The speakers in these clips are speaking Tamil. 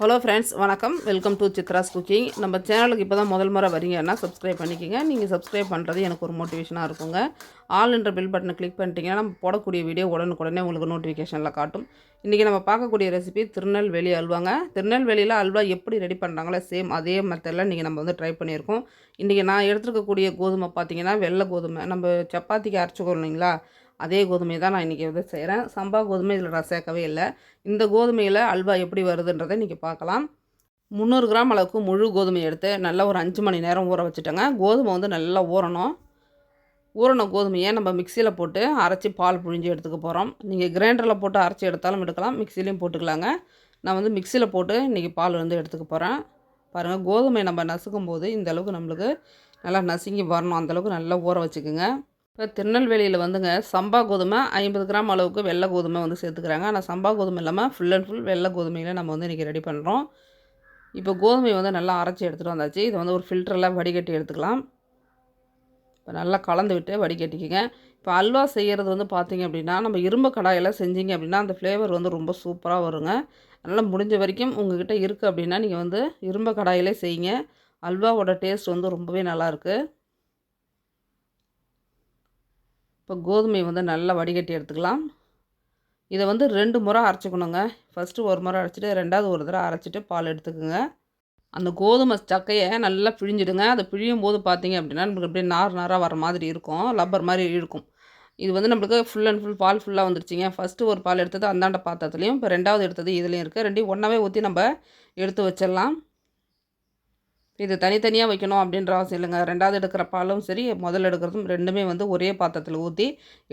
ஹலோ ஃப்ரெண்ட்ஸ் வணக்கம். வெல்கம் டு சித்ராஸ் குக்கிங் நம்ம சேனலுக்கு இப்போ தான் முதல் முறை வரீங்கன்னா சப்ஸ்கிரைப் பண்ணிக்கோங்க. நீங்கள் சப்ஸ்கிரைப் பண்ணுறது எனக்கு ஒரு மோட்டிவேஷனாக இருக்குங்க. ஆல் என்ற பில் பட்டனை கிளிக் பண்ணிட்டீங்கன்னா நம்ம போடக்கூடிய வீடியோ உடனுக்குடனே உங்களுக்கு நோட்டிஃபிகேஷனில் காட்டும். இன்றைக்கி நம்ம பார்க்கக்கூடிய ரெசிபி திருநெல்வேலி அல்வாங்க. திருநெல்வேலியில் அல்வா எப்படி ரெடி பண்ணுறாங்களோ சேம் அதே மெத்தடில் நீங்கள் நம்ம வந்து ட்ரை பண்ணியிருக்கோம். இன்றைக்கி நான் எடுத்துருக்கக்கூடிய கோதுமை பார்த்தீங்கன்னா வெள்ளை கோதுமை. நம்ம சப்பாத்திக்கு அரைச்சிக்கோ இல்லைங்களா? அதே கோதுமையை தான் நான் இன்றைக்கி வந்து செய்கிறேன் சம்பா கோதுமை இதில் நான் சேர்க்கவே இல்லை. இந்த கோதுமையில் அல்வா எப்படி வருதுன்றதை இன்றைக்கி பார்க்கலாம். முந்நூறு கிராம் அளவுக்கு முழு கோதுமை எடுத்து நல்லா ஒரு அஞ்சு மணி நேரம் ஊற வச்சுட்டேங்க. கோதுமை வந்து நல்லா ஊறணும். ஊறின கோதுமையை நம்ம மிக்சியில் போட்டு அரைச்சி பால் புழிஞ்சு எடுத்துக்க போகிறோம் நீங்கள் கிரைண்டரில் போட்டு அரைச்சி எடுத்தாலும் எடுக்கலாம் மிக்சிலையும் போட்டுக்கலாங்க. நான் வந்து மிக்சியில் போட்டு இன்றைக்கி பால் வந்து எடுத்துக்க போகிறேன் பாருங்கள் கோதுமை நம்ம நசுக்கும் போது இந்த அளவுக்கு நம்மளுக்கு நல்லா நசுங்கி வரணும். அந்தளவுக்கு நல்லா ஊற வச்சுக்கோங்க. இப்போ திருநெல்வேலியில் வந்துங்க சம்பா கோதுமை ஐம்பது கிராம் அளவுக்கு வெள்ளை கோதுமை வந்து சேர்த்துக்கிறாங்க. ஆனால் சம்பா கோதுமை இல்லாமல் ஃபுல் அண்ட் ஃபுல் வெள்ளை கோதுமையில் நம்ம வந்து இன்றைக்கி ரெடி பண்ணுறோம் இப்போ கோதுமை வந்து நல்லா அரைச்சி எடுத்துகிட்டு வந்தாச்சு. இதை வந்து ஒரு ஃபில்டரில் வடிகட்டி எடுத்துக்கலாம். இப்போ நல்லா கலந்து விட்டு வடிகட்டிக்கங்க. இப்போ அல்வா செய்கிறது வந்து பார்த்திங்க அப்படின்னா நம்ம இரும்பு கடாயில் செஞ்சீங்க அப்படின்னா அந்த ஃப்ளேவர் வந்து ரொம்ப சூப்பராக வருங்க. அதனால் முடிஞ்ச வரைக்கும் உங்கள்கிட்ட இருக்குது அப்படின்னா நீங்கள் வந்து இரும்பு கடாயிலே செய்யுங்க. அல்வாவோட டேஸ்ட் வந்து ரொம்பவே நல்லாயிருக்கு இப்போ கோதுமை வந்து நல்லா வடிகட்டி எடுத்துக்கலாம். இதை வந்து ரெண்டு முறை அரைச்சிக்கணுங்க. ஃபஸ்ட்டு ஒரு முறை அரைச்சிட்டு ரெண்டாவது ஒரு தடவை அரைச்சிட்டு பால் எடுத்துக்கோங்க. அந்த கோதுமை சக்கையை நல்லா பிழிஞ்சிடுங்க. அதை பிழியும் போது பார்த்தீங்க அப்படின்னா நம்மளுக்கு அப்படியே நார் நாராக வர மாதிரி இருக்கும். லப்பர் மாதிரி இருக்கும். இது வந்து நம்மளுக்கு ஃபுல் அண்ட் ஃபுல் பால் ஃபுல்லாக வந்துருச்சுங்க. ஃபஸ்ட்டு ஒரு பால் எடுத்தது அந்தாண்ட பாத்திரத்துலையும் இப்போ ரெண்டாவது எடுத்தது இதுலேயும் இருக்குது ரெண்டையும் ஒன்றாவே ஊற்றி நம்ம எடுத்து வச்சிடலாம். இது தனித்தனியாக வைக்கணும் அப்படின்ற அவசியம் இல்லைங்க. ரெண்டாவது எடுக்கிற பாலும் சரி முதல்ல எடுக்கிறதும் ரெண்டுமே வந்து ஒரே பாத்திரத்தில் ஊற்றி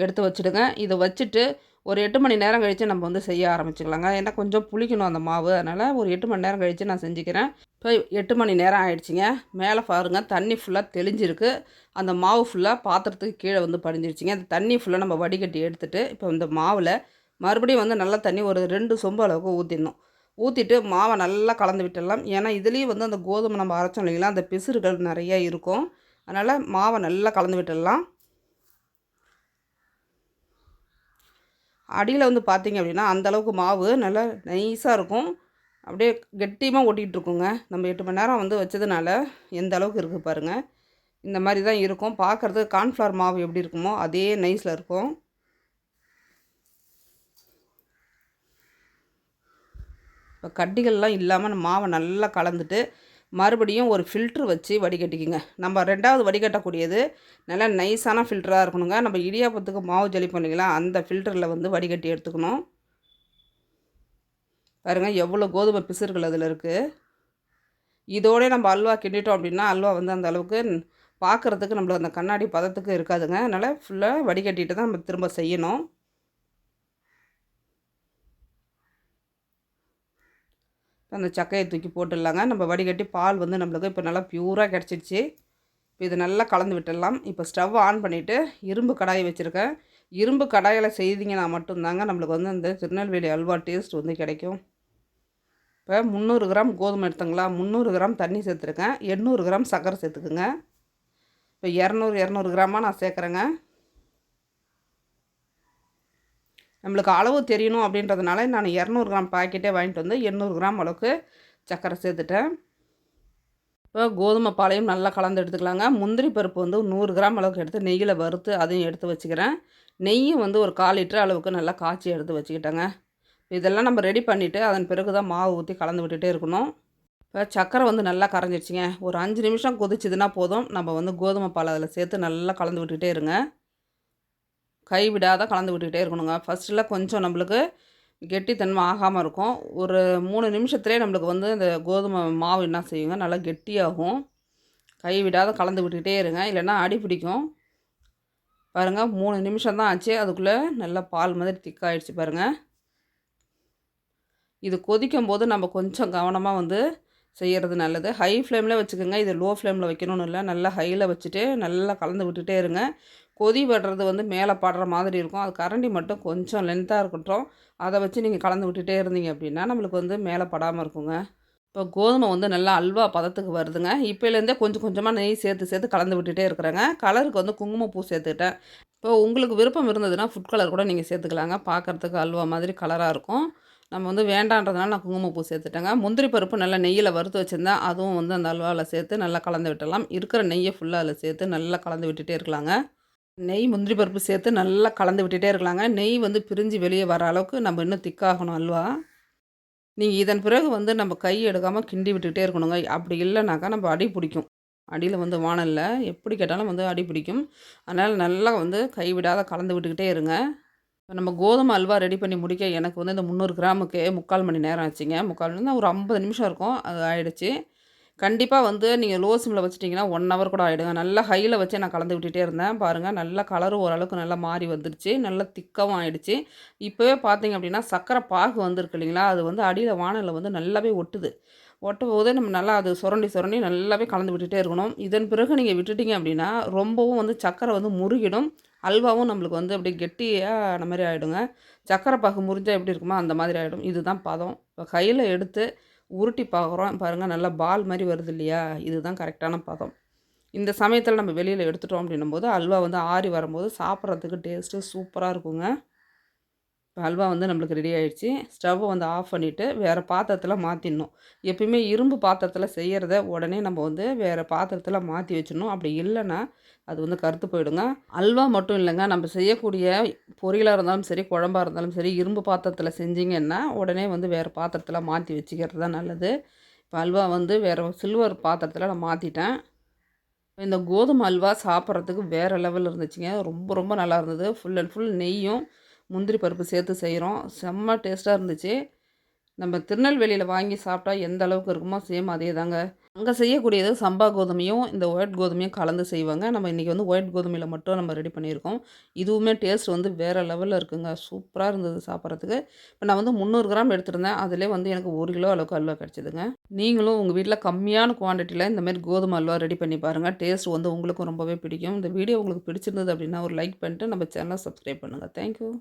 எடுத்து வச்சுடுங்க. இதை வச்சுட்டு ஒரு எட்டு மணி நேரம் கழித்து நம்ம வந்து செய்ய ஆரம்பிச்சிக்கலாங்க. ஏன்னா கொஞ்சம் புளிக்கணும் அந்த மாவு. அதனால் ஒரு எட்டு மணி நேரம் கழித்து நான் செஞ்சுக்கிறேன். இப்போ எட்டு மணி நேரம் ஆயிடுச்சுங்க. மேலே பாருங்கள் தண்ணி ஃபுல்லாக தெளிஞ்சிருக்கு. அந்த மாவு ஃபுல்லாக பாத்திரத்துக்கு கீழே வந்து படிஞ்சிருச்சிங்க. அந்த தண்ணி ஃபுல்லாக நம்ம வடிகட்டி எடுத்துகிட்டு இப்போ இந்த மாவில் மறுபடியும் வந்து நல்லா தண்ணி ஒரு ரெண்டு சொம்பு அளவுக்கு ஊற்றிடணும் ஊற்றிட்டு மாவை நல்லா கலந்து விட்டுடலாம். ஏன்னா இதுலேயும் வந்து அந்த கோதுமை நம்ம அரைச்சோம் இல்லைங்களா? அந்த பிசுறுகள் நிறையா இருக்கும். அதனால் மாவை நல்லா கலந்து விட்டுடலாம். அடியில் வந்து பார்த்திங்க அப்படின்னா அந்தளவுக்கு மாவு நல்லா நைஸாக இருக்கும். அப்படியே கெட்டியமாக ஓட்டிகிட்டு இருக்குங்க. நம்ம எட்டு மணி நேரம் வந்து வச்சதுனால எந்த அளவுக்கு இருக்குது பாருங்கள் இந்த மாதிரி தான் இருக்கும். பார்க்குறது கார்ன்ஃப்ளவர் மாவு எப்படி இருக்குமோ அதே நைஸில் இருக்கும். கட்டிகள்லாம் இல்லாமல் மாவை நல்லா கலந்துட்டு மறுபடியும் ஒரு ஃபில்ட்ரு வச்சு வடிகட்டிக்குங்க. நம்ம ரெண்டாவது வடிகட்டக்கூடியது நல்லா நைஸான ஃபில்டராக இருக்கணுங்க. நம்ம இடியாப்பத்துக்கு மாவு ஜலிப்போம் இல்லைங்களா? அந்த ஃபில்டரில் வந்து வடிகட்டி எடுத்துக்கணும். பாருங்கள் எவ்வளோ கோதுமை பிசுறுகள் அதில் இருக்குது இதோடய நம்ம அல்வா கிண்டிட்டோம் அப்படின்னா அல்வா வந்து அந்த அளவுக்கு பார்க்குறதுக்கு நம்மளுக்கு அந்த கண்ணாடி பதத்துக்கு இருக்காதுங்க. அதனால் ஃபுல்லாக வடிகட்டிட்டு தான் நம்ம திரும்ப செய்யணும். அந்த சக்கையை தூக்கி போட்டுடலாங்க. நம்ம வடிகட்டி பால் வந்து நம்மளுக்கு இப்போ நல்லா ப்யூராக கிடச்சிடுச்சு இப்போ இதை நல்லா கலந்து விட்டுடலாம். இப்போ ஸ்டவ் ஆன் பண்ணிவிட்டு இரும்பு கடாயை வச்சுருக்கேன். இரும்பு கடாயில் செய்தீங்கன்னா மட்டும்தாங்க நம்மளுக்கு வந்து அந்த திருநெல்வேலி அல்வா டேஸ்ட் வந்து கிடைக்கும். இப்போ முந்நூறு கிராம் கோதுமை எடுத்துங்களா? முந்நூறு கிராம் தண்ணி சேர்த்துருக்கேன். எண்ணூறு கிராம் சர்க்கரை சேர்த்துக்குங்க. இப்போ இரநூறு இரநூறு கிராமாக நான் சேர்க்குறேங்க. நம்மளுக்கு அளவு தெரியணும் அப்படின்றதுனால நான் இரநூறு கிராம் பாக்கெட்டே வாங்கிட்டு வந்து எண்ணூறு கிராம் அளவுக்கு சர்க்கரை சேர்த்துட்டேன். இப்போ கோதுமை பாலையும் நல்லா கலந்து எடுத்துக்கலாங்க. முந்திரி பருப்பு வந்து நூறு கிராம் அளவுக்கு எடுத்து நெய்யில் வறுத்து அதையும் எடுத்து வச்சுக்கிறேன். நெய்யும் வந்து ஒரு கால் லிட்டர் அளவுக்கு நல்லா காய்ச்சி எடுத்து வச்சுக்கிட்டேங்க. இதெல்லாம் நம்ம ரெடி பண்ணிவிட்டு அதன் பிறகு தான் மாவு ஊற்றி கலந்து விட்டுகிட்டே இருக்கணும். இப்போ சக்கரை வந்து நல்லா கரைஞ்சிடுச்சிங்க ஒரு அஞ்சு நிமிஷம் கொதிச்சுதுன்னா போதும். நம்ம வந்து கோதுமை பால் அதில் சேர்த்து நல்லா கலந்து விட்டுகிட்டே இருங்க. கைவிடாத கலந்து விட்டுக்கிட்டே இருக்கணுங்க. ஃபஸ்ட்டில் கொஞ்சம் நம்மளுக்கு கெட்டித்தன்மை ஆகாமல் இருக்கும். ஒரு மூணு நிமிஷத்துலேயே நம்மளுக்கு வந்து இந்த கோதுமை மாவு என்ன செய்யுங்க? நல்லா கெட்டியாகும். கைவிடாத கலந்து விட்டுக்கிட்டே இருங்க. இல்லைன்னா அடி பிடிக்கும். பாருங்கள் மூணு நிமிஷம் தான் ஆச்சு. அதுக்குள்ளே நல்லா பால் மாதிரி திக்காகிடுச்சு பாருங்கள் இது கொதிக்கும் போது நம்ம கொஞ்சம் கவனமாக வந்து செய்கிறது நல்லது. ஹை ஃப்ளேமில் வச்சுக்கோங்க. இது லோ ஃப்ளேமில் வைக்கணும்னு இல்லை. நல்லா ஹையில் வச்சுட்டு நல்லா கலந்து விட்டுகிட்டே இருங்க. கொதி வடுறது வந்து மேலே படுற மாதிரி இருக்கும். அது கரண்டி மட்டும் கொஞ்சம் லென்த்தாக இருக்கட்டும். அதை வச்சு நீங்கள் கலந்து விட்டுட்டே இருந்தீங்க அப்படின்னா நம்மளுக்கு வந்து மேலே படாமல் இருக்குங்க. இப்போ கோதுமை வந்து நல்லா அல்வா பதத்துக்கு வருதுங்க. இப்போலேருந்தே கொஞ்சம் கொஞ்சமாக நெய் சேர்த்து சேர்த்து கலந்து விட்டுட்டே இருக்கிறேங்க. கலருக்கு வந்து குங்குமப்பூ சேர்த்துக்கிட்டேன் இப்போ உங்களுக்கு விருப்பம் இருந்ததுன்னா ஃபுட் கலர் கூட நீங்கள் சேர்த்துக்கலாங்க. பார்க்குறதுக்கு அல்வா மாதிரி கலராக இருக்கும். நம்ம வந்து வேண்டான்றதுனால நான் குங்குமப்பூ சேர்த்துட்டேங்க. முந்திரி பருப்பு நல்லா நெய்யில் வறுத்து வச்சுருந்தேன் அதுவும் வந்து அந்த அல்வாவில் சேர்த்து நல்லா கலந்து விட்டலாம் இருக்கிற நெய்யை ஃபுல்லாக அதில் சேர்த்து நல்லா கலந்து விட்டுட்டே இருக்கலாங்க. நெய் முந்திரி பருப்பு சேர்த்து நல்லா கலந்து விட்டுட்டே இருக்கலாங்க. நெய் வந்து பிரிஞ்சு வெளியே வர அளவுக்கு நம்ம இன்னும் திக்காகணும் அல்வா. நீங்கள் இதன் பிறகு வந்து நம்ம கை எடுக்காமல் கிண்டி விட்டுக்கிட்டே இருக்கணுங்க. அப்படி இல்லைனாக்கா நம்ம அடி பிடிக்கும். அடியில் வந்து வானலில் எப்படி கேட்டாலும் வந்து அடி பிடிக்கும். அதனால் நல்லா வந்து கைவிடாத கலந்து விட்டுக்கிட்டே இருங்க. இப்போ நம்ம கோதுமை அல்வா ரெடி பண்ணி முடிக்க எனக்கு வந்து இந்த முந்நூறு கிராமுக்கு முக்கால் மணி நேரம் ஆச்சுங்க. முக்கால் மணி ஒரு ஐம்பது நிமிஷம் இருக்கும். அது ஆயிடுச்சு. கண்டிப்பாக வந்து நீங்கள் லோ சிம்மில் வச்சுட்டிங்கன்னா ஒன் ஹவர் கூட ஆகிடுங்க நல்லா ஹையில் வச்சு நான் கலந்து விட்டுட்டே இருந்தேன். பாருங்கள் நல்லா கலரும் ஓரளவுக்கு நல்லா மாறி வந்துடுச்சு. நல்லா திக்கவும் ஆகிடுச்சு இப்போவே பார்த்தீங்க அப்படின்னா சர்க்கரை பாகு வந்திருக்கு இல்லைங்களா? அது வந்து அடியில் வானலில் வந்து நல்லாவே ஒட்டுது. ஒட்ட போது நம்ம நல்லா அது சுரண்டி சுரண்டி நல்லாவே கலந்து விட்டுகிட்டே இருக்கணும். இதன் பிறகு நீங்கள் விட்டுட்டிங்க அப்படின்னா ரொம்பவும் வந்து சக்கரை வந்து முருகிடும். அல்வாவும் நம்மளுக்கு வந்து அப்படியே கெட்டியாக அந்த மாதிரி ஆகிடுங்க சக்கரை பாகு முறிஞ்சால் எப்படி இருக்குமோ அந்த மாதிரி ஆகிடும் இதுதான் பதம். இப்போ கையில் எடுத்து உருட்டி பார்க்குறோம். பாருங்கள் நல்லா பால் மாதிரி வருது இல்லையா? இதுதான் கரெக்டான பதம். இந்த சமயத்தில் நம்ம வெளியில் எடுத்துட்டோம் அப்படின்னும் போது அல்வா வந்து ஆறி வரும்போது சாப்பிட்றதுக்கு டேஸ்ட்டு சூப்பராக இருக்குங்க. இப்போ அல்வா வந்து நம்மளுக்கு ரெடி ஆகிடுச்சி ஸ்டவ்வை வந்து ஆஃப் பண்ணிவிட்டு வேறு பாத்திரத்தில் மாற்றிடணும் எப்பயுமே இரும்பு பாத்திரத்தில் செய்கிறத உடனே நம்ம வந்து வேறு பாத்திரத்தில் மாற்றி வச்சிடணும். அப்படி இல்லைன்னா அது வந்து கருத்து போயிடுங்க. அல்வா மட்டும் இல்லைங்க. நம்ம செய்யக்கூடிய பொரியலாக இருந்தாலும் சரி குழம்பாக இருந்தாலும் சரி இரும்பு பாத்திரத்தில் செஞ்சிங்கன்னா உடனே வந்து வேறு பாத்திரத்தில் மாற்றி வச்சுக்கிறது தான் நல்லது. இப்போ அல்வா வந்து வேறு சில்வர் பாத்திரத்தில் நான் மாற்றிட்டேன் இந்த கோதுமை அல்வா சாப்பிட்றதுக்கு வேறு லெவலில் இருந்துச்சுங்க. ரொம்ப ரொம்ப நல்லா இருந்தது. ஃபுல் அண்ட் ஃபுல் நெய்யும் முந்திரி பருப்பு சேர்த்து செய்கிறோம். செம்ம டேஸ்ட்டாக இருந்துச்சு. நம்ம திருநெல்வேலியில் வாங்கி சாப்பிட்டா எந்த அளவுக்கு இருக்குமோ சேம் அதே தாங்க. அங்கே செய்யக்கூடியது சம்பா கோதுமையும் இந்த ஒயிட் கோதுமையும் கலந்து செய்வாங்க. நம்ம இன்றைக்கி வந்து ஒயிட் கோதுமையில் மட்டும் நம்ம ரெடி பண்ணியிருக்கோம். இதுவுமே டேஸ்ட் வந்து வேறு லெவலில் இருக்குங்க. சூப்பராக இருந்தது சாப்பிட்றதுக்கு. இப்போ நான் வந்து முந்நூறு கிராம் எடுத்துருந்தேன். அதிலே வந்து எனக்கு ஒரு கிலோ அளவுக்கு அல்வா கிடச்சிதுங்க. நீங்களும் உங்கள் வீட்டில் கம்மியான குவான்டிட்டியில் இந்தமாரி கோதுமை அல்வா ரெடி பண்ணி பாருங்கள் டேஸ்ட் வந்து உங்களுக்கும் ரொம்பவே பிடிக்கும். இந்த வீடியோ உங்களுக்கு பிடிச்சிருந்தது அப்படின்னா ஒரு லைக் பண்ணிட்டு நம்ம சேனலை சப்ஸ்கிரைப் பண்ணுங்கள் தேங்க்யூ